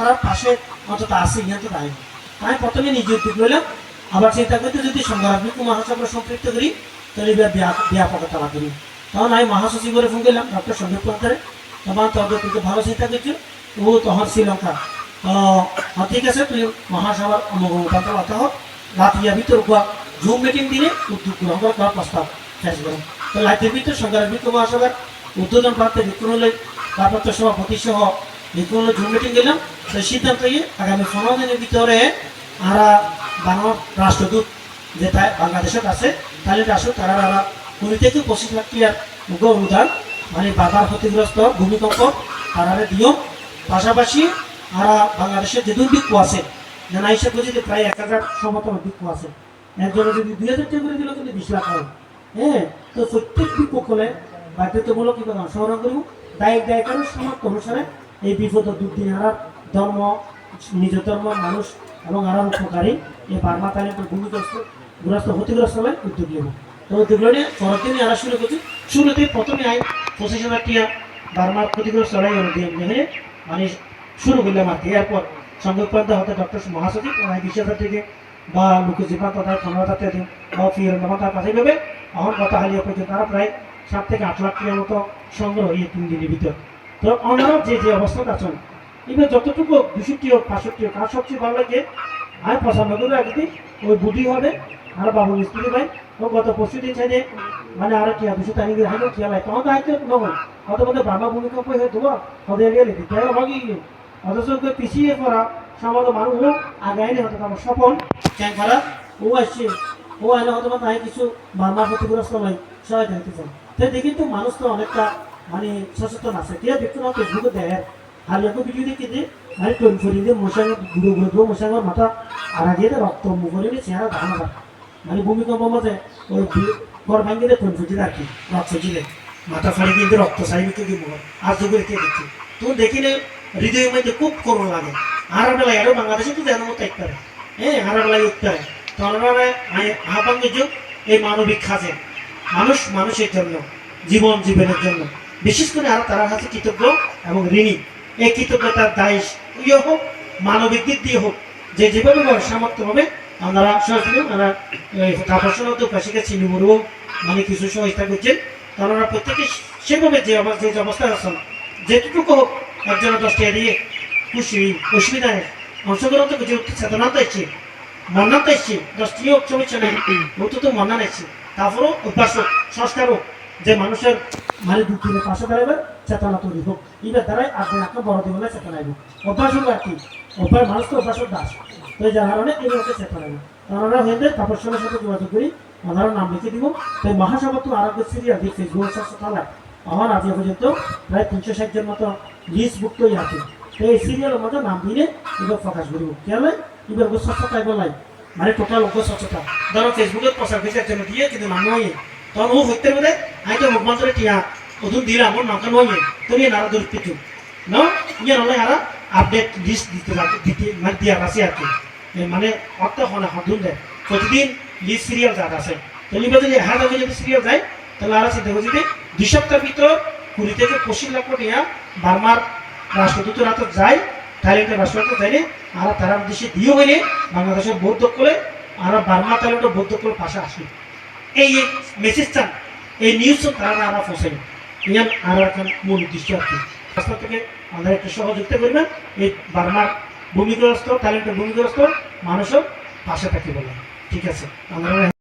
তারা পাশে অন্তত আছে ইহান তো তাই আমি প্রথমে নিজে উদ্যোগ লইলাম। আবার চিন্তা করতে যদি সংগ্রামী মহাসভার সম্পৃক্ত করি তাহলে বিয়া বিয়া বিয়া পকতা করি তখন আমি মহাসচিবরে ফোন করলাম ডক্টর সন্দীপ পন্থারে তখন তবে তুই ভালো চিন্তা করছ? ও তখন শ্রীলঙ্কা। তো হ্যাঁ, ঠিক আছে তুই মহাসভার কথা হোক রাত ইয়া ভিতর কোয়া জুম মিটিং দিনে উদ্যোগ গ্রহণ করা করার প্রস্তাব শেষ করুন তো লাইটের ভিতর সংগ্রামী মহাসভার উদ্বোধন প্রার্থী বিক্রমলে ভারপ্রাপ্ত সভাপতি সহ বিক্রমলে জুম মিটিং দিলাম সেই সিদ্ধান্ত নিয়ে আগামী পনেরো দিনের ভিতরে আমরা বাংলার রাষ্ট্রদূত যে তাই বাংলাদেশত আছে, তাহলে রাষ্ট্র তারা আমরা কুড়ি থেকে পঁচিশ লাখ টিয়ার অনুদান। মানে বাবার ক্ষতিগ্রস্ত ভূমিকম্প তারা দিও। পাশাপাশি আমরা বাংলাদেশের যে দুর্ভিক্ষ আছে জানা হিসাব করছি যে প্রায় এক হাজার সমতল ভিক্ষ আছে, একজনে যদি দুই হাজার টাকা করে দিল, কিন্তু বিশ লাখ হয়। হ্যাঁ তো প্রত্যেক বিপক্ষলে বাধ্যতামূলক কি কথা সংগ্রহ করব। দায়িক দায়িকার সামর্থ্য অনুসারে এই বিপদ দুর্দিন হারার ধর্ম, নিজ ধর্ম, মানুষ এবং আরও উপকারী। এই বার্মা তালিমের ভূমিগ্রস্ত গ্রস্ত ক্ষতিগ্রস্ত হলে উদ্যোগ নেব তো উদ্যোগ নিয়ে পরের দিনই আরা শুরু করছি। শুরুতে প্রথমে আই পঁচিশ হাজার টিয়া বার্মার ক্ষতিগ্রস্ত লড়াই দিয়ে মানে শুরু করলাম আর কি। এরপর সংযুক্ত হতে ডক্টর মহাসচিব ওনার বিশ হাজার থেকে বা লোকজীবন তথা ক্ষমতাতে বা ফির তার কাছে ভেবে আমার কথা হারিয়ে পর্যন্ত তারা প্রায় সাত থেকে আট লাখ টাকার মতো সংগ্রহ এই তিন দিনের ভিতর। তো ওনারা যে যে অবস্থাতে আছেন এবার যতটুকু দুষট্টি হোক পাঁষট্টি হোক আর সবচেয়ে ভালো লাগে? আর পছন্দ করে রাখতে ওই বুদ্ধি হবে, আর বাবু মিস্ত্রি ভাই, ও গত পরশু দিন সাইডে মানে আর কি দুশো তারিখ হাইলো খেয়াল হয় তখন তো হাইতে নয় অত মধ্যে বাবা ভূমিকম্প হয়ে দেবো হতে গেলে দিতে ভাগি অথচ পিছিয়ে পড়া সমাজ মানুষ ও আগায় হতে আমার স্বপন ক্যাং করা ও আসছে, ও আইলে হয়তো তাই কিছু বার্মা ক্ষতিগ্রস্ত নয় সহায়তা দিতে চান তো দেখি তো মানুষ তো অনেকটা মানে সচেতন আছে। কে না ফেসবুকে দেখে আর এখন ভিডিও দেখি যে মানে টোন ফরি দিয়ে মশাঙ্গ ঘুরে ঘুরে দেবো মশাঙ্গর মাথা আর আগে রক্ত মুখরে চেহারা ধান মানে ভূমিকম্প মাঝে ওই ঘর ভাঙ্গি দিয়ে টোন ফুটি রাখি রক্ত দিলে মাথা ফাড়ি কিন্তু রক্ত সাইবে কিন্তু মুখ। আর যুগের কে দেখি? তো দেখিলে হৃদয়ের মধ্যে খুব করুণ লাগে। আর বেলায় আরও বাংলাদেশে তো যেন মতো একবারে হ্যাঁ আর বেলায় উঠতে তখন আহ্বান যুগ, এই মানবিক খাজে। মানুষ মানুষের জন্য, জীবন জীবনের জন্য। বিশেষ করে আর তারা কাছে কৃতজ্ঞ এবং ঋণী। এই কৃতজ্ঞতার দায় ইয়ে হোক মানবিক দিক দিয়ে হোক, যে যেভাবে সামর্থ্য হবে আমরা সরাসরি আমরা কাপড় তো মানে কিছু সহায়তা করছেন কারণ ওরা প্রত্যেকে সেভাবে যে যে অবস্থায় আছেন, যেটুকু হোক একজন দশটা দিয়ে খুশি অসুবিধা নেই অংশগ্রহণ তো কিছু চেতনা তো এসছে মন্না তো এসছে, দশটি হোক চলছে না ও তো তো মন্না এসছে, তারপরও অভ্যাস হোক সংস্কার হোক যে মানুষের মানে দুঃখ পাশে দাঁড়াবে, চেতনা তৈরি হোক। এবার দ্বারাই আপনি আপনার বড় জীবনে চেতনা আইব। অভ্যাস হোক আর কি অভ্যাস, মানুষ তো অভ্যাস দাস। তো যার কারণে এই লোকের চেতনা আইব আমরা হেঁটে তাপস সাথে যোগাযোগ করি ওনারা নাম লিখে দিব। তাই মহাসভা তো আরোগ্য সিরিয়াল দিয়ে ফেসবুক হাসপাতালে আমার আজ পর্যন্ত প্রায় তিনশো ষাট জন মতো লিস্ট বুক তৈরি আছে। তো এই সিরিয়ালের মধ্যে নাম দিলে এবার প্রকাশ করিব। কেন এবার স্বচ্ছতা এবার লাই মানে টোটাল স্বচ্ছতা ধরো ফেসবুকে প্রচার করছে একজন দিয়ে কিন্তু নাম নয় তখন ও হইতে বোধে আইকে টিয়া। নারা দূর পিছু ইয়ে নলে আর আপডেট লিস্ট দিতে দিতে মানে আর কি। মানে অর্থ হদুন প্রতিদিন লিস্ট সিরিয়াল আছে। যদি সিরিয়াল যায়, তাহলে যে দুই ভিতর কুড়ি থেকে পঁচিশ টিয়া বার্মার রাষ্ট্রদূতের যায়, থাইল্যান্ডের রাষ্ট্রদূত যায়নি আর তারা দেশে দিয়ে হইলে বাংলাদেশের বৌদ্ধ করে আর বার্মা থাইল্যান্ডের বৌদ্ধ করে পাশে আসবে। এই মেসেজটা এই নিউজ তারা আমরা ফসাই ইয়ান আর এখন মূল উদ্দেশ্য কি। রাস্তা থেকে আমাদের একটু সহযোগিতা করবেন। এই বার্মার ভূমিগ্রস্ত ট্যালেন্টের ভূমিগ্রস্ত মানুষও পাশে থাকি বলে ঠিক আছে। আমরা